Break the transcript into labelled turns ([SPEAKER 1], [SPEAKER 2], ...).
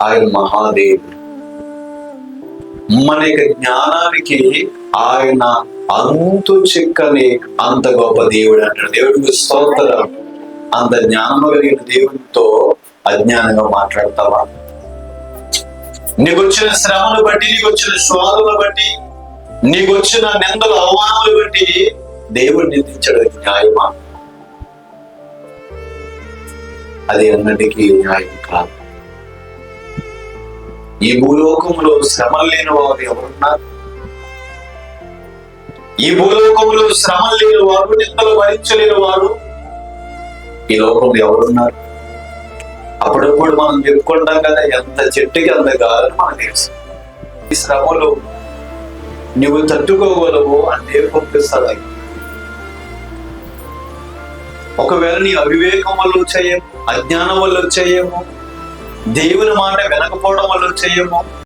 [SPEAKER 1] ఆయన మహాదేవుడు. మన యొక్క జ్ఞానానికి ఆయన అంతు చిక్కని అంత గొప్ప దేవుడు అంటాడు. దేవుడికి స్తోత్రం అంత జ్ఞానము కలిగిన దేవుడితో అజ్ఞానంగా మాట్లాడతావా? నీకు వచ్చిన శ్రమను బట్టి నీకు వచ్చిన శోధనలు బట్టి నీకు వచ్చిన నిందలు అవమానాలు బట్టి దేవుడు నిందించడం. న్యాయమా? అది అన్నటికీ న్యాయం కాదు. ఈ భూలోకంలో శ్రమలు లేని వారు ఎవరున్నారు? ఈ భూలోకంలో శ్రమలు లేని వారు నిందలు భరించలేని వారు ఈ లోకంలో ఎవరున్నారు? అప్పుడప్పుడు మనం చెప్పుకుంటాం కదా ఎంత చెట్టుకి అంత కాదని మనకు తెలుసు. ఈ శ్రమలు నువ్వు తట్టుకోగలవు అంటే పంపిస్తుంది ఒకవేళ నీ అవివేకం వల్ల వచ్చాయేమో అజ్ఞానం వల్ల వచ్చాయేమో దేవుని మాట వినకపోవడం వల్ల వచ్చేయేమో